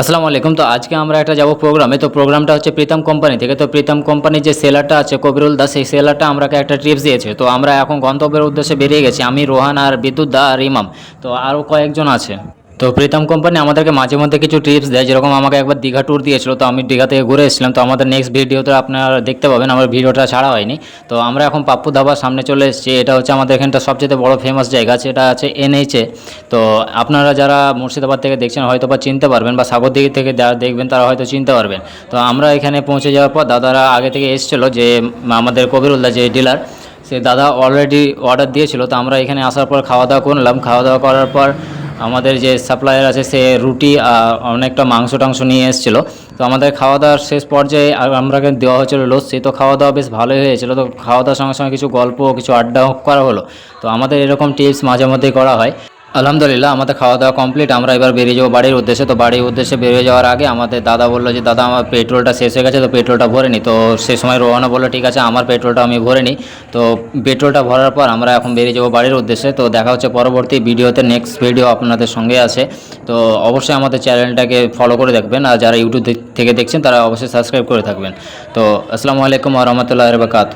আসসালামু আলাইকুম। তো আজকে আমরা একটা যাব প্রোগ্রামে। তো প্রোগ্রামটা হচ্ছে প্রীতম কোম্পানি থেকে। তো প্রীতম কোম্পানির যে সেলারটা আছে, কবিরুল দাস সেই সেলারটা আমাকে একটা ট্রিপস দিয়েছে। তো আমরা এখন গন্তব্যের উদ্দেশ্যে বেরিয়ে গেছি। আমি, রোহান আর বিদ্যুৎ দা আর ইমাম। তো আরও কয়েকজন আছে। তো প্রীতম কোম্পানি আমাদেরকে মাঝে মধ্যে কিছু টিপস দেয়, যেরকম আমাকে একবার দীঘা ট্যুর দিয়েছিল, তো আমি দীঘা থেকে ঘুরে এসেছিলাম। তো আমাদের নেক্সট ভিডিওতে আপনারা দেখতে পাবেন, আমার ভিডিওটা ছাড়া হয়নি। তো আমরা এখন পাপ্পু ধাবার সামনে চলে এসেছি। এটা হচ্ছে আমাদের এখানটা সবচেয়ে বড় ফেমাস জায়গা আছে এটা আছে এনএইচে তো আপনারা যারা মুর্শিদাবাদ থেকে দেখছেন, হয়তো বা চিনতে পারবেন, বা সাগরদিঘি থেকে যারা দেখবেন, তারা হয়তো চিনতে পারবেন। তো আমরা এখানে পৌঁছে যাওয়ার পর দাদারা আগে থেকে এসেছিল, যে আমাদের কবিরুল্লাহ যে ডিলার সে দাদা অলরেডি অর্ডার দিয়েছিল। তো আমরা এখানে আসার পর খাওয়া দাওয়া করলাম খাওয়া দাওয়া করার পর আমাদের যে সাপ্লায়ার আছে, সে রুটি অনেকটা মাংস টাংস নিয়ে এসেছিল। তো আমাদের খাওয়া দাওয়ার শেষ পর্যায়ে আমরা দেওয়া হয়েছিল লস্যি তো খাওয়া দাওয়া বেশ ভালোই হয়েছিল। তো খাওয়া দাওয়ার সঙ্গে সঙ্গে কিছু গল্প, কিছু আড্ডা করা হলো। তো আমাদের এরকম টিপস মাঝে মধ্যেই করা হয়। আলহামদুলিল্লাহ, আমাদের খাওয়া দাওয়া কমপ্লিট আমরা এবার বেরিয়ে যাব বাড়ির উদ্দেশ্যে। তো বাড়ির উদ্দেশ্যে বেরিয়ে যাওয়ার আগে আমাদের দাদা বলল যে, দাদা, আমার পেট্রোলটা শেষ হয়ে গেছে, তো পেট্রোলটা ভরে নি। তো সে সময় রোহানা বলল, ঠিক আছে, আমার পেট্রোলটা আমি ভরে নিই তো পেট্রোলটা ভরার পর আমরা এখন বেরিয়ে যাব বাড়ির উদ্দেশ্যে। তো দেখা হচ্ছে পরবর্তী ভিডিওতে নেক্সট ভিডিও আপনাদের সঙ্গে আছে। তো অবশ্যই আমাদের চ্যানেলটাকে ফলো করে দেখবেন। আর যারা ইউটিউব থেকে দেখছেন, তারা অবশ্যই সাবস্ক্রাইব করে থাকবেন। তো আসসালামু আলাইকুম রহমতুল্লাহ রবাকাত